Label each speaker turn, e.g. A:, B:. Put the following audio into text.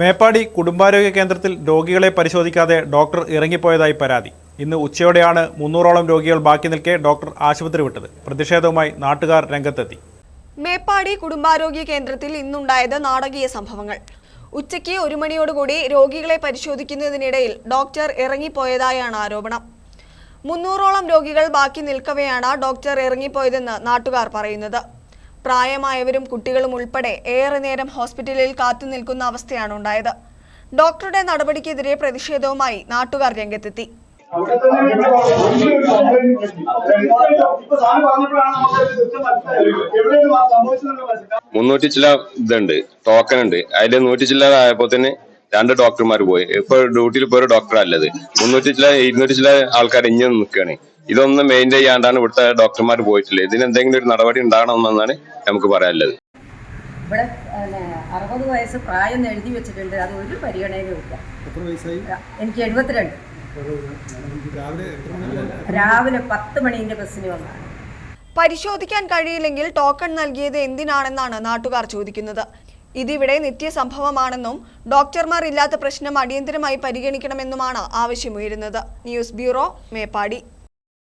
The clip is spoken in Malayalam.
A: മേപ്പാടി കുടുംബാരോഗ്യ കേന്ദ്രത്തിൽ രോഗികളെ പരിശോധിക്കാതെ ഡോക്ടർ ഇറങ്ങിപ്പോയതായി പരാതി. ഇന്ന് ഉച്ചയോടെയാണ് മുന്നൂറോളം രോഗികൾ ബാക്കി നിൽക്കെ ഡോക്ടർ ആശുപത്രി വിട്ടത്. പ്രതിഷേധവുമായി നാട്ടുകാർ രംഗത്തെത്തി.
B: മേപ്പാടി കുടുംബാരോഗ്യ കേന്ദ്രത്തിൽ ഇന്നുണ്ടായത് നാടകീയ സംഭവങ്ങൾ. ഉച്ചയ്ക്ക് ഒരു മണിയോടുകൂടി രോഗികളെ പരിശോധിക്കുന്നതിനിടയിൽ ഡോക്ടർ ഇറങ്ങിപ്പോയതായാണ് ആരോപണം. മുന്നൂറോളം രോഗികൾ ബാക്കി നിൽക്കവെയാണ് ഡോക്ടർ ഇറങ്ങിപ്പോയതെന്ന് നാട്ടുകാർ പറയുന്നത്. പ്രായമായവരും കുട്ടികളും ഉൾപ്പെടെ ഏറെ നേരം ഹോസ്പിറ്റലിൽ കാത്തു നിൽക്കുന്ന അവസ്ഥയാണ് ഉണ്ടായത്. ഡോക്ടറുടെ നടപടിക്കെതിരെ പ്രതിഷേധവുമായി നാട്ടുകാർ രംഗത്തെത്തി.
C: അവിടെ തന്നെ
D: മുന്നൂറ്റി ചില ഇതുണ്ട്. ടോക്കൺ ഉണ്ട്. അതിൽ നൂറ്റി ചില്ലറ ആയപ്പോ തന്നെ രണ്ട് ഡോക്ടർമാർ പോയി. ഇപ്പൊ ഡ്യൂട്ടിയിൽ പോയൊരു ഡോക്ടർ അല്ലത്. മുന്നൂറ്റി ചില ഇരുന്നൂറ്റി ചില ആൾക്കാർ ഇങ്ങനെ നിൽക്കുകയാണ് ഇതൊന്നും മെയിന്റെയിൻ ചെയ്യാണ്ടാണ് ഇവിടുത്തെ ഡോക്ടർമാർ പോയിട്ടില്ല ഇതിന് എന്തെങ്കിലും ഒരു നടപടി ഉണ്ടാകണമെന്നാണ് നമുക്ക് പറയാനുള്ളത്.
E: ഇവിടെ അറുപത് വയസ്സ് പ്രായം എഴുതി വെച്ചിട്ടുണ്ട്. അത് ഒരു പരിഗണനയും ഇല്ല.
F: വയസ്സായി?
E: എനിക്ക് എഴുപത്തിരണ്ട്.
F: രാവിലെ എത്ര മണി
E: രാവിലെ പത്ത് മണിന്റെ ബസ്സിന് വന്നാണ്
B: പരിശോധിക്കാൻ കഴിയില്ലെങ്കിൽ ടോക്കൺ നൽകിയത് എന്തിനാണെന്നാണ് നാട്ടുകാർ ചോദിക്കുന്നത്. ഇതിവിടെ നിത്യസംഭവമാണെന്നും ഡോക്ടർമാർ ഇല്ലാത്ത പ്രശ്നം അടിയന്തരമായി പരിഗണിക്കണമെന്നുമാണ് ആവശ്യമുയരുന്നത്. News bureau Meppadi.